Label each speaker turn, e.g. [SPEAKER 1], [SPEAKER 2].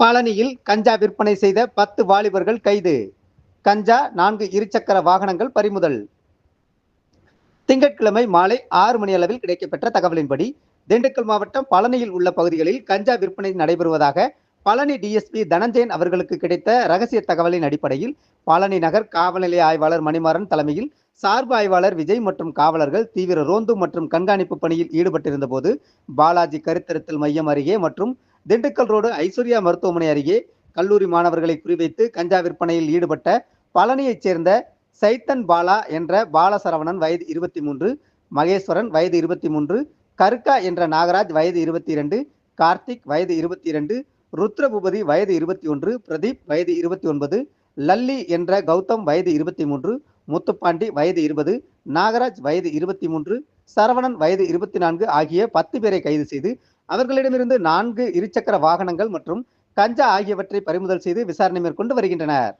[SPEAKER 1] பழனியில் கஞ்சா விற்பனை செய்த பத்து வாலிபர்கள் கைது. கஞ்சா நான்கு இருசக்கர வாகனங்கள் பறிமுதல். திங்கட்கிழமை மாலை ஆறு மணி அளவில் கிடைக்கப்பெற்ற தகவலின்படி திண்டுக்கல் மாவட்டம் பழனியில் உள்ள பகுதிகளில் கஞ்சா விற்பனை நடைபெறுவதாக பழனி டிஎஸ்பி தனஞ்சயன் அவர்களுக்கு கிடைத்த ரகசிய தகவலின் அடிப்படையில் பழனி நகர் காவல்நிலைய ஆய்வாளர் மணிமாறன் தலைமையில் சார்பு ஆய்வாளர் விஜய் மற்றும் காவலர்கள் தீவிர ரோந்து மற்றும் கண்காணிப்பு பணியில் ஈடுபட்டிருந்த போது பாலாஜி கருத்திருத்தல் மையம் அருகே மற்றும் திண்டுக்கல் ரோடு ஐஸ்வர்யா மருத்துவமனை அருகே கல்லூரி மாணவர்களை குறிவைத்து கஞ்சா விற்பனையில் ஈடுபட்ட பழனியைச் சேர்ந்த சைத்தன் பாலா என்ற பாலசரவணன் வயது இருபத்தி மூன்று மகேஸ்வரன் வயது இருபத்தி மூன்று கருக்கா என்ற நாகராஜ் வயது இருபத்தி இரண்டு கார்த்திக் வயது இருபத்தி இரண்டு ருத்ரபூபதி வயது இருபத்தி ஒன்று பிரதீப் வயது இருபத்தி ஒன்பது லல்லி என்ற கௌதம் வயது இருபத்தி மூன்று முத்துப்பாண்டி வயது இருபது நாகராஜ் வயது இருபத்தி மூன்று சரவணன் வயது இருபத்தி நான்கு ஆகிய பத்து பேரை கைது செய்து அவர்களிடமிருந்து நான்கு இருசக்கர வாகனங்கள் மற்றும் கஞ்சா ஆகியவற்றை பறிமுதல் செய்து விசாரணை மேற்கொண்டு வருகின்றனர்.